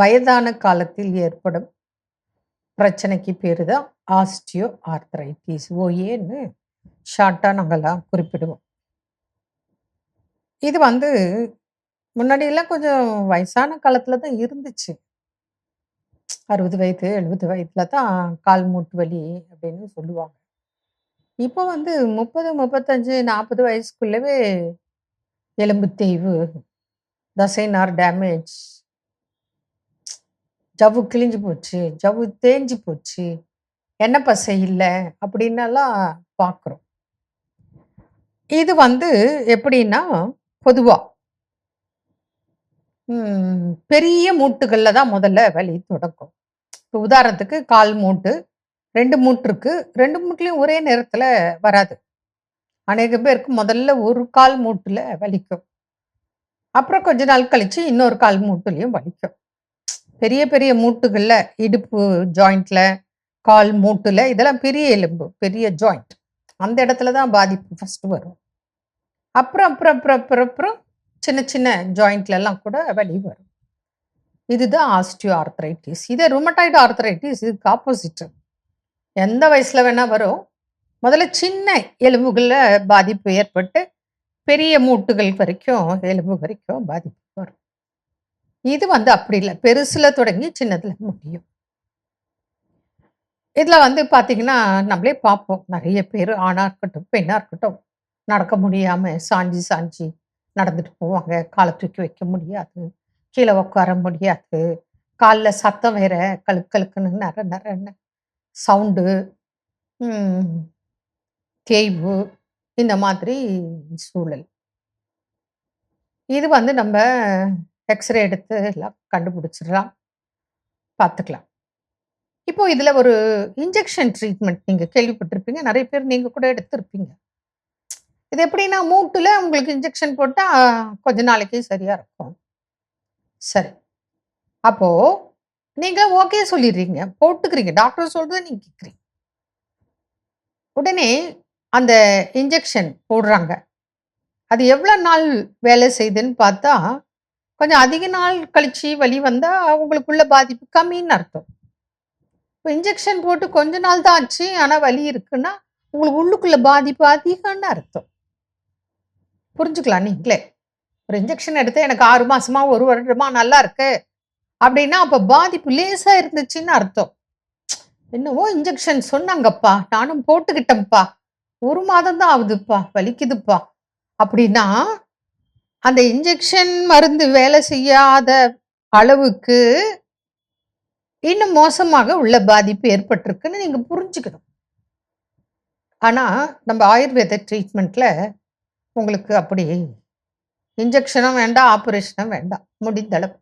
வயதான காலத்தில் ஏற்படும் பிரச்சனைக்கு பேர் தான் ஆஸ்டியோ ஆர்த்ரைட்டிஸ் ஓஏன்னு ஷார்ட்டாக நாங்கள்லாம் குறிப்பிடுவோம். இது வந்து முன்னாடியெல்லாம் கொஞ்சம் வயசான காலத்தில் தான் இருந்துச்சு. 60 வயது, எழுபது வயதில் தான் கால் மூட்டு வலி அப்படின்னு சொல்லுவாங்க. இப்போ வந்து 30, 35, 40 வயசுக்குள்ளவே எலும்பு தேய்வு, தசைனார் டேமேஜ் ஜவ்வு கிழிஞ்சு போச்சு, ஜவ்வு தேஞ்சு போச்சு, என்ன பசை இல்லை அப்படின்னெல்லாம் பார்க்குறோம். இது வந்து எப்படின்னா, பொதுவாக பெரிய மூட்டுகளில் தான் முதல்ல வலி தொடங்கும். இப்போ உதாரணத்துக்கு கால் மூட்டு, ரெண்டு மூட்டு இருக்கு. 2 மூட்டுலயும் ஒரே நேரத்தில் வராது. அநேக பேருக்கு முதல்ல ஒரு கால் மூட்டில் வலிக்கும். அப்புறம் கொஞ்ச நாள் கழிச்சு இன்னொரு கால் மூட்டுலேயும் வலிக்கும். பெரிய பெரிய மூட்டுகளில் இடுப்பு ஜாயிண்ட்டில் கால் மூட்டில் இதெல்லாம் பெரிய எலும்பு, பெரிய ஜாயிண்ட். அந்த இடத்துல தான் பாதிப்பு ஃபஸ்ட்டு வரும். அப்புறம் அப்புறம் அப்புறம் அப்புறம் அப்புறம் சின்ன சின்ன ஜாயிண்ட்லலாம் கூட வலி வரும். இதுதான் ஆஸ்டியோ ஆர்த்ரைட்டிஸ். இதே ருமட்டாய்டு ஆர்த்ரைட்டிஸ் இதுக்கு ஆப்போசிட். எந்த வயசில் வேணால் வரும். முதல்ல சின்ன எலும்புகளில் பாதிப்பு ஏற்பட்டு, பெரிய மூட்டுகள் வரைக்கும், எலும்பு வரைக்கும் பாதிப்பு வரும். இது வந்து அப்படி இல்லை பெருசில் தொடங்கி சின்னதுல முடியும். இதில் வந்து பார்த்தீங்கன்னா, நம்மளே பார்ப்போம். நிறைய பேர் ஆணாக இருக்கட்டும், பெண்ணாக இருக்கட்டும், நடக்க முடியாம சாஞ்சு சாஞ்சு நடந்துட்டு போவாங்க. காலை தூக்கி வைக்க முடியாது. கீழே உட்கார முடியாது. காலில் சத்தம் வேற கழுக் கழுக்குன்னு நர நரன்னு சவுண்டு. தேய்வு. இந்த மாதிரி சூழல். இது வந்து நம்ம எக்ஸ்ரே எடுத்து எல்லாம் கண்டுபிடிச்சிடலாம். பார்த்துக்கலாம். இப்போ இதில் ஒரு இன்ஜெக்ஷன் ட்ரீட்மெண்ட் நீங்கள் கேள்விப்பட்டிருப்பீங்க. நிறைய பேர் நீங்கள் கூட எடுத்திருப்பீங்க. இது எப்படின்னா, மூட்டில் உங்களுக்கு இன்ஜெக்ஷன் போட்டால் கொஞ்ச நாளைக்கு சரியாக இருக்கும். சரி. அப்போது நீங்கள் ஓகே சொல்லிடுறீங்க. போட்டுக்கிறீங்க. டாக்டர் சொல்கிறத நீங்கள் கேட்குறீங்க உடனே அந்த இன்ஜெக்ஷன் போடுறாங்க. அது எவ்வளோ நாள் வேலை செய்யுதுன்னு பார்த்தா, கொஞ்சம் அதிக நாள் கழிச்சு வலி வந்தால் உங்களுக்குள்ள பாதிப்பு கம்மின்னு அர்த்தம். இப்போ இன்ஜெக்ஷன் போட்டு கொஞ்ச நாள் தான் ஆச்சு. ஆனா வலி இருக்குன்னா, உங்களுக்கு உள்ளுக்குள்ள பாதிப்பு அதிகம்னு அர்த்தம். புரிஞ்சுக்கலாம் நீங்களே. ஒரு இன்ஜெக்ஷன் எடுத்து எனக்கு ஆறு மாசமா, ஒரு வருடமா நல்லா இருக்கு. அப்படின்னா, அப்போ பாதிப்பு லேசாக இருந்துச்சுன்னு அர்த்தம். என்னவோ இன்ஜெக்ஷன் சொன்னாங்கப்பா. நானும் போட்டுக்கிட்டேன்ப்பா. ஒரு மாதம் தான் ஆகுதுப்பா. வலிக்குதுப்பா. அப்படின்னா, அந்த இன்ஜெக்ஷன் மருந்து வேலை செய்யாத அளவுக்கு இன்னும் மோசமாக உள்ள பாதிப்பு ஏற்பட்டிருக்குன்னு நீங்கள் புரிஞ்சுக்கணும். ஆனால் நம்ம ஆயுர்வேத ட்ரீட்மெண்ட்டில் உங்களுக்கு அப்படி இன்ஜெக்ஷனும் வேண்டாம், ஆப்ரேஷனும் வேண்டாம். முடிந்தளவு